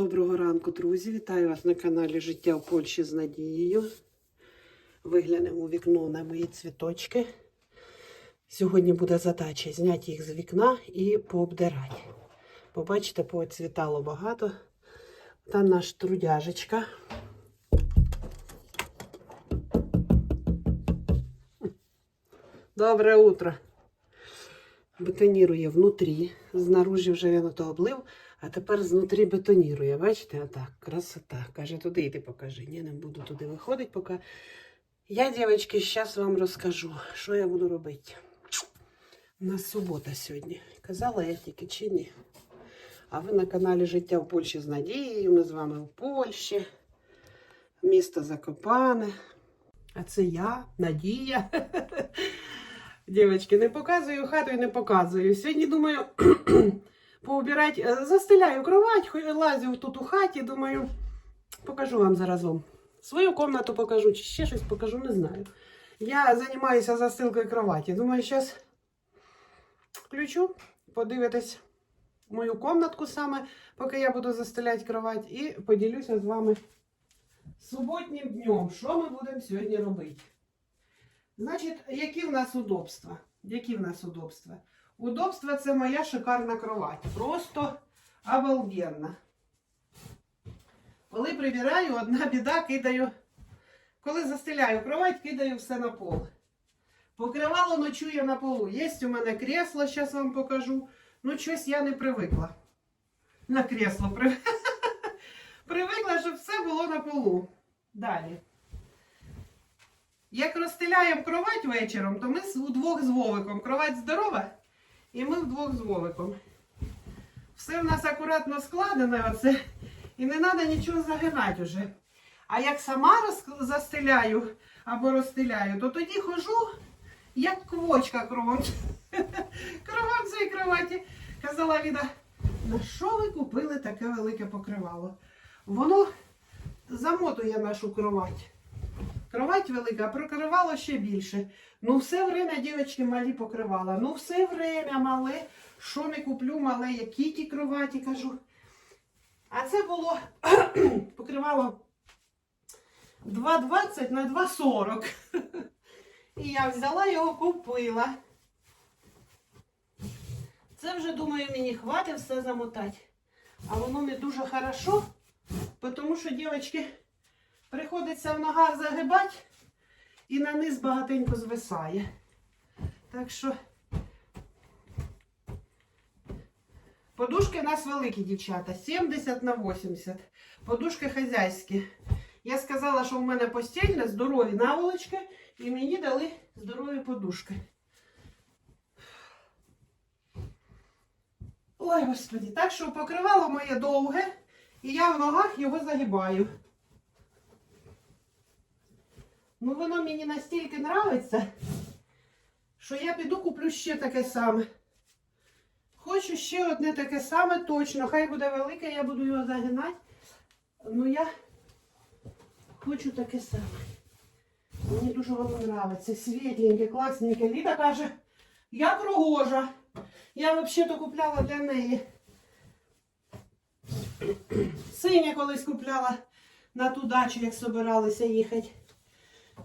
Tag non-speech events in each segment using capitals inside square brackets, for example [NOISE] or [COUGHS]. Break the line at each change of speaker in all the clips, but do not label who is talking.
Доброго ранку, друзі! Вітаю вас на каналі Життя в Польщі з Надією. Виглянемо вікно на мої цвіточки. Сьогодні буде задача зняти їх з вікна і пообдирати. Побачите, поцвітало багато. Там наш трудяжечка. Добре утро. Бетонірує внутрі. Знаружі вже він ото облив, а тепер знутрі бетонірує. Бачите, отак, красота. Каже, туди йди покажи. Ні, не буду туди виходити, поки. Я, дівчатки, зараз вам розкажу, що я буду робити. У нас субота сьогодні. Казала я тільки чи ні. А ви на каналі Життя в Польщі з Надією. Ми з вами в Польщі. Місто Закопане. А це я, Надія. [LAUGHS] Дівчатки, не показую хату і не показую. Сьогодні думаю [CLEARS THROAT] поубирати, е, застеляю кровать, лазю тут у хаті, думаю, покажу вам заразом. Свою комнату покажу, чи ще щось покажу, не знаю. Я займаюся застилкою кроваті. Думаю, зараз включу, подивитись мою комнатку саме, поки я буду застеляти кровать, і поділюся з вами суботнім днем, що ми будемо сьогодні робити. Значить, які в нас удобства? Які в нас удобства? Удобства це моя шикарна кровать. Просто обалденна. Коли прибираю, одна біда кидаю. Коли застеляю кровать, кидаю все на пол. Покривало ночує на полу. Є у мене кресло, зараз вам покажу. Ну, щось я не привикла. На кресло при... [LAUGHS] привикла, щоб все було на полу. Далі. Як розстеляємо кровать вечором, то ми удвох з Вовиком. Кровать здорова, і ми вдвох з Вовиком. Все в нас акуратно складено, оце, і не треба нічого загинати вже. А як сама застеляю або розстеляю, то тоді хожу, як квочка кругом. [LAUGHS] Кругом цієї кроваті. Казала Віда, на що ви купили таке велике покривало? Воно замотує нашу кровать. Кровать велика, а прокривало ще більше. Ну, все время, дівчатки, малі покривала. Ну, все время мале. Що не куплю, мале, які ті кроваті, кажу. А це було [CLEARS THROAT] покривало 2,20 на 2,40. І я взяла його, купила. Це вже, думаю, мені хватить все замотати. А воно не дуже хорошо, тому що, дівчатки, приходиться в ногах загибати і на низ багатенько звисає. Так що подушки у нас великі, дівчата, 70 на 80. Подушки хазяйські. Я сказала, що в мене постільне, здорові наволочки, і мені дали здорові подушки. Ой, господі, так що покривало моє довге, і я в ногах його загибаю. Ну, воно мені настільки нравиться, що я піду куплю ще таке саме. Хочу ще одне таке саме точно. Хай буде велике, я буду його загинати. Ну я хочу таке саме. Мені дуже воно нравиться. Світленьке, класненьке. Ліда каже, як рогожа. Я взагалі-то купляла для неї. Синя колись купляла на ту дачу, як собиралися їхати.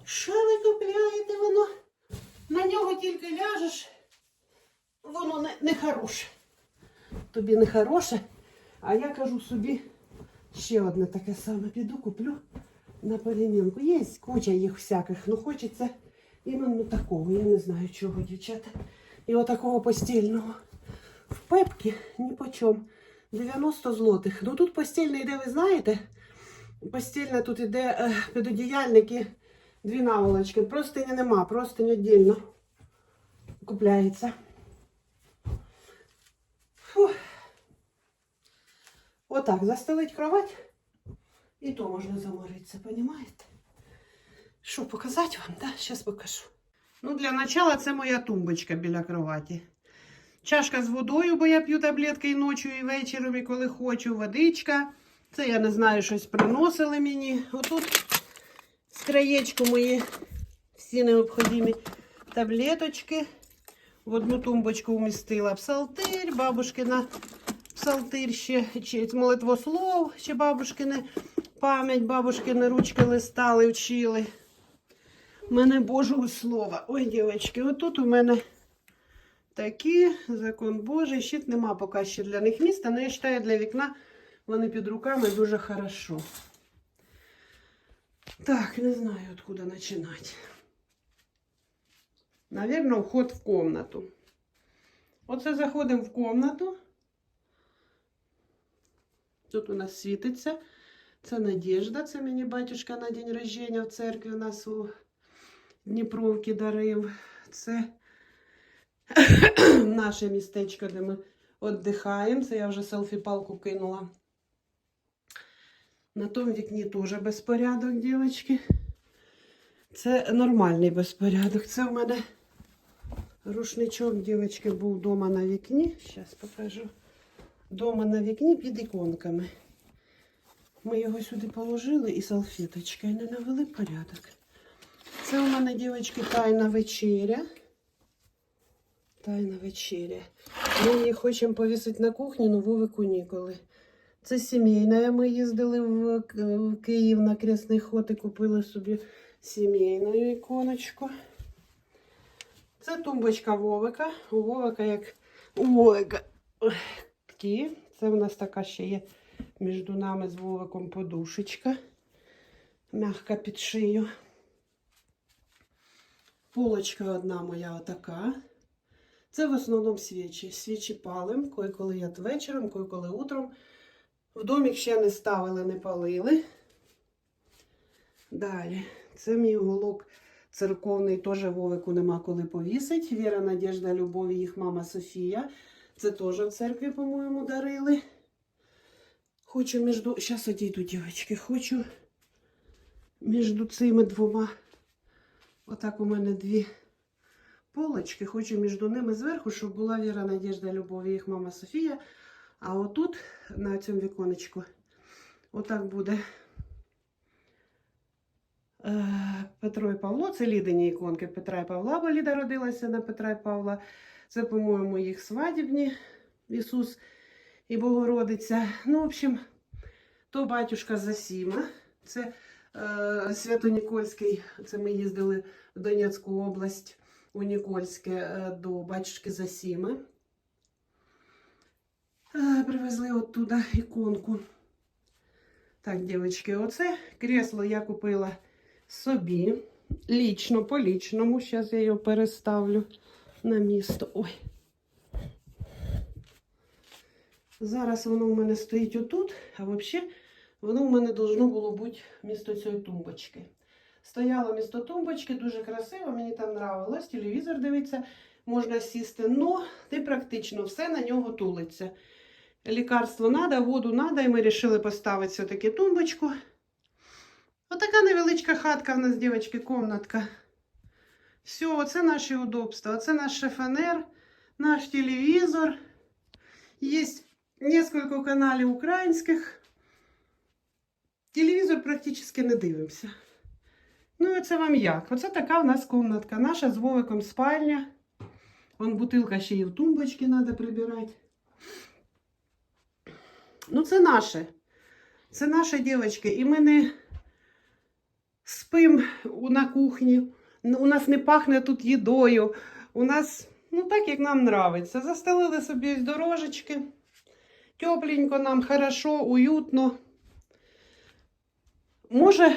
Що ви купляєте воно? На нього тільки ляжеш, воно не, не хороше. Тобі не хороше, а я кажу собі ще одне таке саме. Піду куплю на перемінку. Є куча їх всяких, ну хочеться іменно такого. Я не знаю чого, дівчата. І отакого постільного. В пепки ні по чому. 90 злотих. Ну тут постільне йде, ви знаєте? Постільне тут іде е, підодіяльники, дві наволочки. Простині нема, простинь віддільно купляється. Фух. Отак, застелить кровать, і то можна заморитися, понімаєте? Що, показати вам? Да? Зараз покажу. Ну, для начала це моя тумбочка біля кроваті. Чашка з водою, бо я п'ю таблетки і ночі, і вечором, і коли хочу, водичка. Це я не знаю, щось приносили мені. Отут краєчку мої всі необхідні таблеточки. В одну тумбочку вмістила псалтир, бабушкина псалтир ще, чи молитвослов, ще бабушкини пам'ять, бабушкини ручки листали, вчили. У мене Божого слова. Ой, дівчатки, отут у мене такі, закон Божий. Щит нема поки ще для них міста, але я вважаю, для вікна вони під руками дуже хорошо. Так, не знаю, откуда починати. Наверное, вход в комнату. Оце заходимо в комнату. Тут у нас світиться. Це Надежда, це мені батюшка на день рождения в церкві у нас у Дніпровці дарив. Це [COUGHS] наше містечко, де ми віддихаємо. Це я вже селфі-палку кинула. На тому вікні теж безпорядок, дівчатки. Це нормальний безпорядок. Це в мене рушничок, дівчатки, був вдома на вікні. Зараз покажу. Дома на вікні під іконками. Ми його сюди положили і салфеточкою не навели порядок. Це у мене, дівчатки, тайна вечеря. Тайна вечеря. Ми її хочемо повісити на кухні, але Вовику ніколи. Це сімейна. Ми їздили в Київ на Кресний ход і купили собі сімейну іконочку. Це тумбочка Вовика. У Вовика як у Вовика. Такі. Це в нас така ще є між нами з Вовиком подушечка. Мягка під шию. Полочка одна моя отака. Це в основному свічі. Свічі палим, кой-коли я вечором, кой-коли утром. В домік ще не ставили, не палили. Далі. Це мій уголок церковний, теж Вовику нема коли повісить. Віра, Надежда, Любов їх мама Софія. Це теж в церкві, по-моєму, дарили. Хочу між... Зараз одійду, дівчатки. Хочу між цими двома. Отак у мене дві полочки. Хочу між ними зверху, щоб була Віра, Надежда, Любов і їх мама Софія. А отут, на цьому віконечку, отак буде е, Петро і Павло. Це Лідині іконки Петра і Павла, бо Ліда родилася на Петра і Павла. Це, по-моєму, їх свадібні Ісус і Богородиця. Ну, в общем, то батюшка Засіма. Це е, Свято-Нікольський. Це ми їздили в Донецьку область у Нікольське е, до батюшки Засіми. Е, Привезли оттуда іконку. Так, дівчатки, оце кресло я купила собі. Лічно, по лічному. Зараз я його переставлю на місто. Ой. Зараз воно у мене стоїть отут, а взагалі воно у мене должно було бути місто цієї тумбочки. Стояло місто тумбочки, дуже красиво, мені там нравилось. Телевізор дивиться, можна сісти. Ну, не практично, все на нього тулиться. Лікарство треба, воду треба, і ми вирішили поставити все-таки тумбочку. Отака невеличка хатка в нас, дівчатки, комнатка. Все, оце наші удобства. Оце наш шифонер, наш телевізор. Є несколько каналів українських. Телевізор практично не дивимося. Ну, і це вам як? Оце така в нас комнатка. Наша з Вовиком спальня. Вон бутилка ще і в тумбочці треба прибирати. Ну, це наше. Це наші дівчатки. І ми не спимо на кухні. У нас не пахне тут їдою. У нас, ну так, як нам нравиться. Застелили собі дорожечки. Тепленько нам, хорошо, уютно. Може,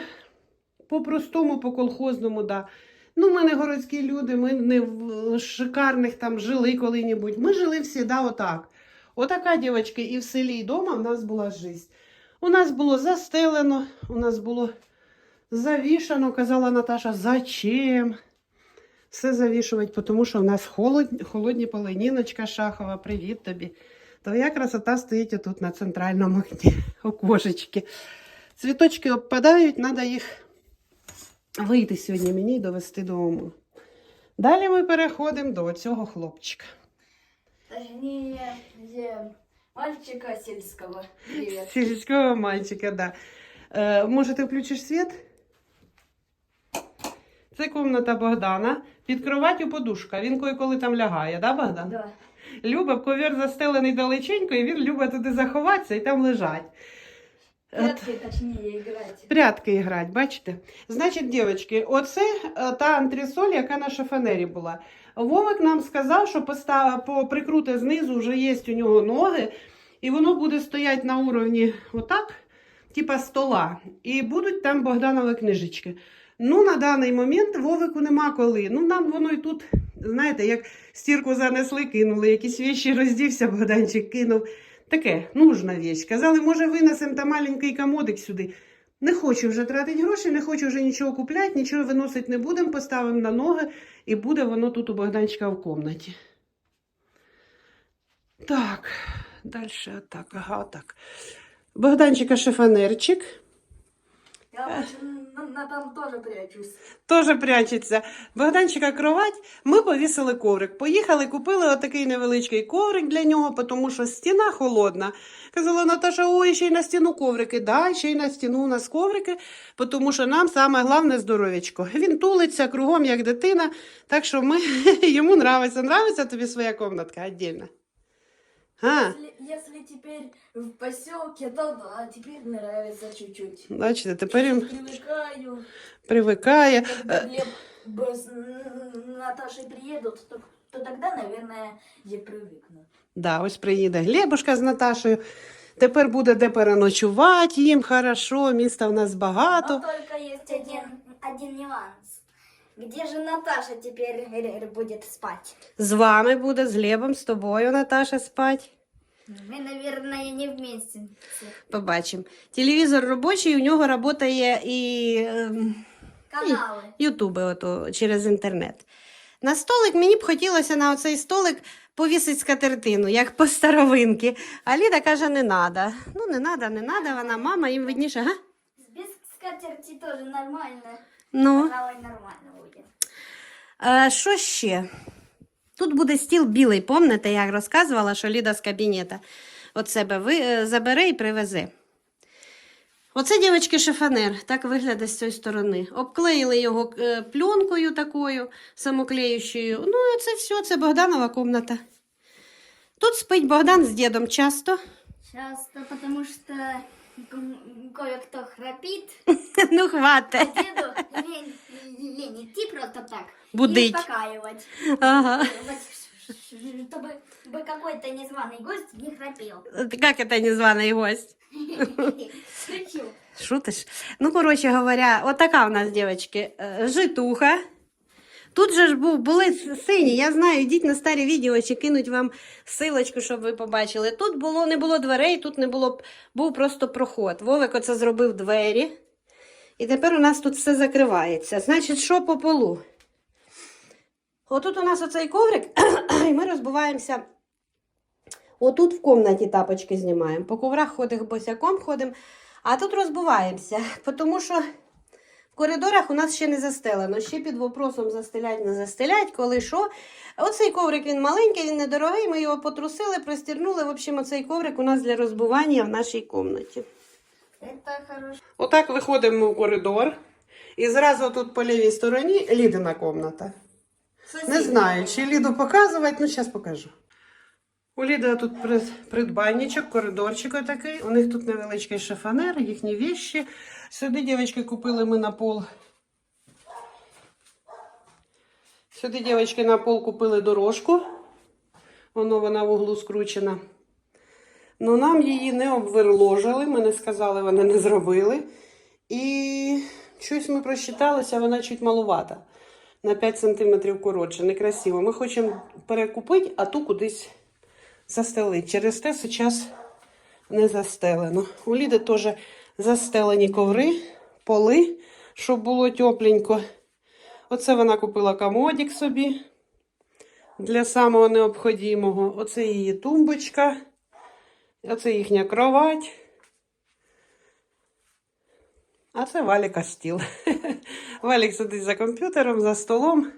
по-простому, по-колхозному, да. Ну, ми не городські люди, ми не в шикарних там жили коли-небудь. Ми жили всі, да, отак. Отака, дівчатки, і в селі, і вдома в нас була життя. У нас було застелено, у нас було завішано, казала Наташа, зачем? Все завішувати, тому що в нас холодні, холодні полоніночка Шахова, привіт тобі. Твоя красота стоїть отут на центральному окні, [LAUGHS] окошечки. Цвіточки обпадають, треба їх вийти сьогодні мені і довести додому. Далі ми переходимо до цього хлопчика.
Точнее, где мальчика сельского. Привет.
Сільського мальчика, да. Е, може, ти включиш світ? Це комната Богдана. Під кроваттю подушка. Він коли там лягає, да, Богдан?
Да.
Любить ковер застелений далеченько, і він любить туди заховатися і там лежать.
Прятки, точнее, играть.
Прятки грати, бачите? Значить, дівчатки, оце е, та антресоль, яка на шифонері була. Вовик нам сказав, що постав, по прикрути знизу вже є у нього ноги, і воно буде стояти на уровні отак, типа стола. І будуть там Богданові книжечки. Ну, на даний момент Вовику нема коли. Ну, нам воно і тут, знаєте, як стірку занесли, кинули, якісь віші роздівся, Богданчик кинув. Таке, нужна віч. Казали, може, винесемо та маленький комодик сюди. Не хочу вже тратити гроші, не хочу вже нічого купляти, нічого виносити не будемо, поставимо на ноги, і буде воно тут у Богданчика в комнаті. Так, далі так, ага, так. Богданчика шифонерчик.
Я на, на там тоже прячусь.
Теж прячеться. Богданчика кровать. Ми повісили коврик. Поїхали, купили отакий невеличкий коврик для нього, тому що стіна холодна. Казала Наташа, ой, ще й на стіну коврики. Да, ще й на стіну у нас коврики, тому що нам саме головне здоров'ячко. Він тулиться кругом, як дитина. Так що ми, [LAUGHS] йому нравиться. Нравиться тобі своя комнатка віддільна? А,
Если, если теперь в поселке, то да, теперь нравится чуть-чуть.
бачите, тепер він
Привыкаю.
привикає.
Когда Глеб с Наташей приедут, то, то тогда, наверное, я привыкну.
Да, ось приїде Глебушка з Наташею. Тепер буде де переночувати їм хорошо, міста в нас багато.
Но только есть один, один нюанс. Где же Наташа теперь р- р- будет спать?
З вами буде, з Глебом, з тобою, Наташа, спать.
Мы, наверное, не вместе.
Побачимо. Телевізор робочий, у нього працює і ем,
Каналы.
Ютуби ото, через інтернет. На столик мені б хотілося на оцей столик повісити скатертину, як по старовинки. А Ліда каже, не треба. Ну, не треба, не треба, вона мама, їм видніше, га?
Без скатерти тоже нормально.
Ну. Е, що ще? Тут буде стіл білий, помните, я розказувала, що Ліда з кабінета от себе ви, е, забере і привезе. Оце, дівчатки, шифонер, так виглядає з цієї сторони. Обклеїли його е, пленкою такою самоклеючою. Ну, і це все, це Богданова комната. Тут спить Богдан з дідом часто.
Часто, потому что м, кое-кто храпит.
Ну, хвате.
Деду лень, лень идти просто так.
Будить.
И успокаивать.
Ага.
Чтобы бы какой-то незваный гость не храпел.
Як це незваний гость?
Шучу.
Шутиш? Ну, коротше говоря, отака у нас, дівчатки, е, житуха. Тут же ж були сині, я знаю, йдіть на старі відео чи кинуть вам силочку, щоб ви побачили. Тут було, не було дверей, тут не було, був просто проход. Вовик оце зробив двері. І тепер у нас тут все закривається. Значить, що по полу? Отут у нас оцей коврик, [CLEARS THROAT] і ми розбиваємося. Отут в кімнаті тапочки знімаємо. По коврах ходимо босяком ходимо, а тут розбиваємося, [LAUGHS] тому що коридорах у нас ще не застелено. Ще під вопросом застелять, не застелять, коли що. Оцей коврик він маленький, він недорогий. Ми його потрусили, простірнули. В общем, оцей коврик у нас для розбивання в нашій кімнаті. Отак виходимо в коридор. І зразу тут по лівій стороні Лідина кімната. Не знаю, чи Ліду показувати, ну зараз покажу. У Ліди тут при- придбанничок, коридорчик отакий. У них тут невеличкий шифонер, їхні віщі. Сюди, дівчатки, купили ми на пол. Сюди, дівчатки, на пол купили дорожку. Воно вона в углу скручена. Ну, нам її не обверложили, ми не сказали, вони не зробили. І щось ми просчиталися, вона чуть малувата. На 5 см коротше, некрасиво. Ми хочемо перекупити, а ту кудись застелити. Через те зараз не застелено. У Ліди теж застелені коври, поли, щоб було тепленько. Оце вона купила комодик собі для самого необхідного. Оце її тумбочка. Оце їхня кровать. А це Валіка стіл. [LAUGHS] Валік сидить за комп'ютером, за столом.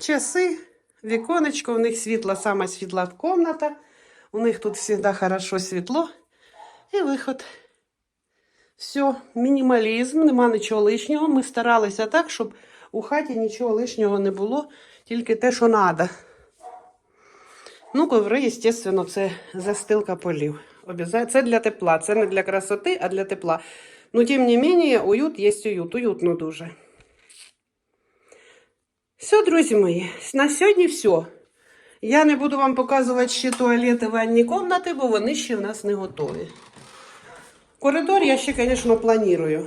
Часи, віконечко, у них світла, сама світла кімната. У них тут завжди хорошо світло. І виход. Все, мінімалізм, нема нічого лишнього. Ми старалися так, щоб у хаті нічого лишнього не було, тільки те, що треба. Ну, коври, звісно, це застилка полів. Це для тепла, це не для красоти, а для тепла. Ну, тим не менее, уют є уют, уютно дуже. Все, друзі мої, на сьогодні все. Я не буду вам показувати ще туалети, ванні кімнати, бо вони ще в нас не готові. Коридор я ще, звісно, планую.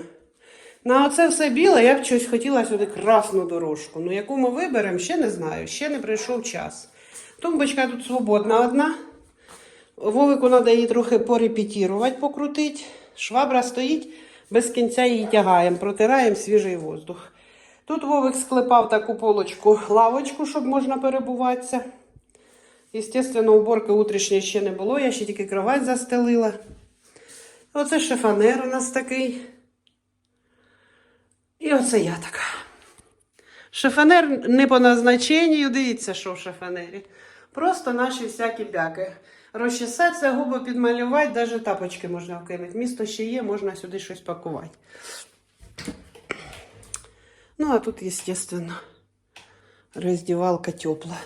На оце все біле я б щось хотіла сюди красну дорожку. Ну, яку ми виберемо, ще не знаю, ще не прийшов час. Тумбочка тут свободна одна. Вовику треба її трохи порепетірувати, покрутити. Швабра стоїть, без кінця її тягаємо, протираємо свіжий воздух. Тут Вовик склепав таку полочку, лавочку, щоб можна перебуватися. Естественно, уборки утрішньої ще не було, я ще тільки кровать застелила. Оце шифонер у нас такий. І оце я така. Шифонер не по назначенню, дивіться, що в шифонері. Просто наші всякі бяки. Розчесатися, губи підмалювати, навіть тапочки можна вкинути. Місто ще є, можна сюди щось пакувати. Ну, а тут, естественно, роздівалка тепла.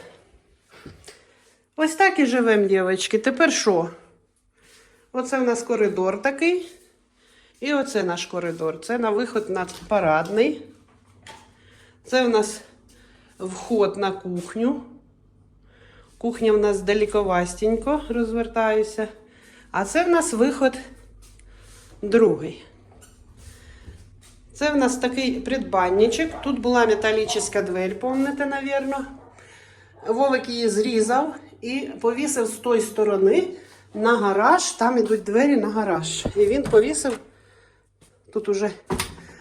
Ось так і живемо, дівчатки. Тепер що? Оце в нас коридор такий. І оце наш коридор. Це на виход на парадний. Це в нас вход на кухню. Кухня в нас далековастенько, розвертаюся. А це в нас виход другий. Це в нас такий придбанничок. Тут була металічна двері, помните, навірно. Вовик її зрізав і повісив з тої сторони на гараж. Там ідуть двері на гараж. І він повісив, тут уже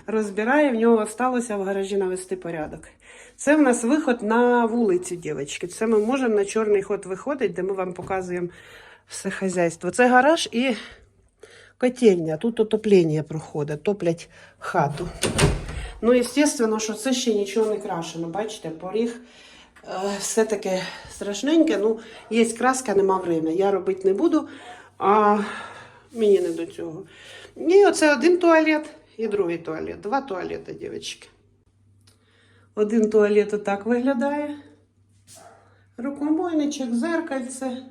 розбирає, в нього залишилося в гаражі навести порядок. Це в нас виход на вулицю, дівчатки. Це ми можемо на чорний ход виходити, де ми вам показуємо все хазяйство. Це гараж і котельня. Тут отоплення проходить, топлять хату. Ну, звісно, що це ще нічого не крашено. Бачите, поріг е, все таке страшненьке. Ну, є краска, нема времени. Я робити не буду, а мені не до цього. І оце один туалет і другий туалет. Два туалети, дівчатки. Один туалет отак виглядає. Рукомойничок, зеркальце.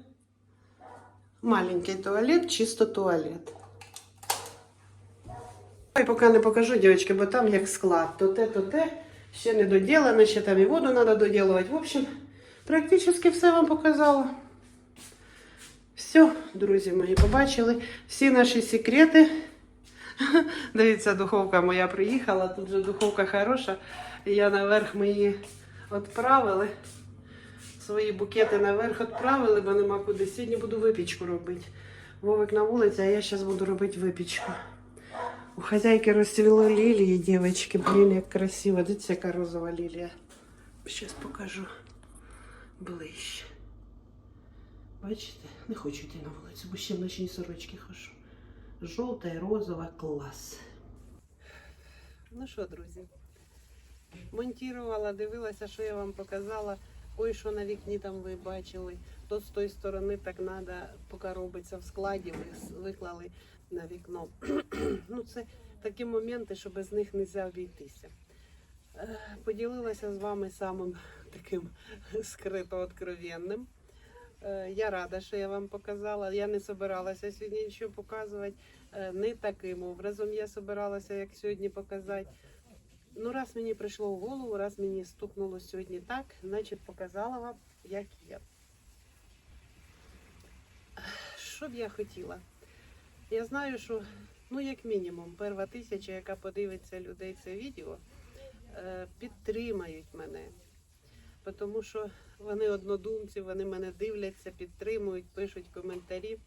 Маленький туалет, чисто туалет. Ой, поки не покажу, дівчатки, бо там як склад. То те, то те. Ще не доділено, ще там і воду треба доділувати. В общем, практично все вам показала. Все, друзі мої, побачили всі наші секрети. [LAUGHS] Дивіться, духовка моя приїхала, тут же духовка хороша. Я наверх ми її відправили. Свої букети наверх відправили, бо нема куди. Сьогодні буду випічку робити. Вовик на вулиці, а я зараз буду робити випічку. У хазяйки розцвіло лілії, дівчатки. Блін, як красиво. Дивіться, яка розова лілія. Зараз покажу ближче. Бачите, не хочу йти на вулицю, бо ще в ночній сорочки хожу. Жовта і розова клас. Ну що, друзі, монтувала, дивилася, що я вам показала. Ой, що на вікні там ви бачили. То з тої сторони так треба, поки робиться в складі, ви виклали на вікно. [CLEARS THROAT] ну, це такі моменти, що без них не можна обійтися. Е, Поділилася з вами самим таким [LAUGHS] скрито откровенним. Е, Я рада, що я вам показала. Я не собиралася сьогодні нічого показувати. Е, Не таким образом я собиралася, як сьогодні показати. Ну, раз мені прийшло в голову, раз мені стукнуло сьогодні так, значить показала вам, як є. Що б я хотіла? Я знаю, що ну, як мінімум, перша тисяча, яка подивиться людей це відео, е, підтримають мене. Тому що вони однодумці, вони мене дивляться, підтримують, пишуть коментарі.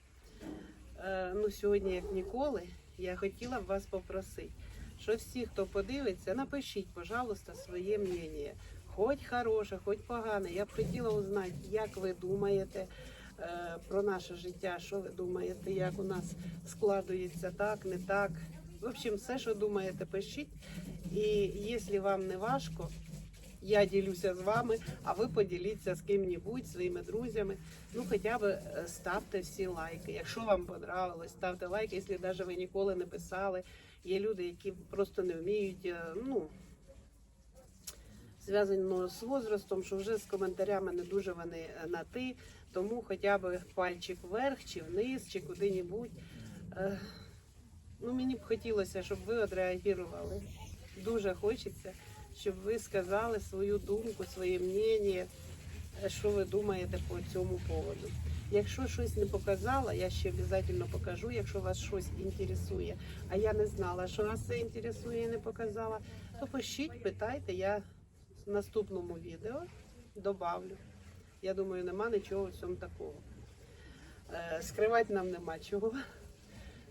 Е, ну, сьогодні, як ніколи, я хотіла б вас попросити, що всі, хто подивиться, напишіть, пожалуйста, своє мнення. Хоч хороше, хоч погане. Я б хотіла узнати, як ви думаєте про наше життя, що ви думаєте, як у нас складується так, не так. В общем, все, що думаєте, пишіть. І якщо вам не важко, я ділюся з вами, а ви поділіться з ким-небудь, своїми друзями. Ну, хоча б е, ставте всі лайки. Якщо вам понравилось, ставте лайки, якщо навіть ви ніколи не писали. Є люди, які просто не вміють. е, Ну, зв'язано з возрастом, що вже з коментарями не дуже вони е, на ти, тому хоча б пальчик вверх чи вниз, чи куди-небудь. Е, Ну, мені б хотілося, щоб ви відреагували. Дуже хочеться, щоб ви сказали свою думку, своє мнення, що ви думаєте по цьому поводу. Якщо щось не показала, я ще обов'язково покажу, якщо вас щось інтересує, а я не знала, що вас це інтересує і не показала, то пишіть, питайте, я в наступному відео добавлю. Я думаю, нема нічого в цьому такого. Е, Скривати нам нема чого.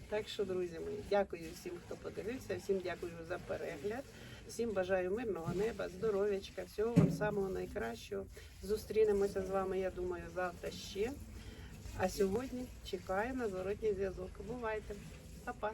Так що, друзі мої, дякую всім, хто подивився, всім дякую за перегляд. Всім бажаю мирного неба, здоров'ячка, всього вам самого найкращого. Зустрінемося з вами, я думаю, завтра ще. А сьогодні чекаю на зворотній зв'язок. Бувайте, Па-па.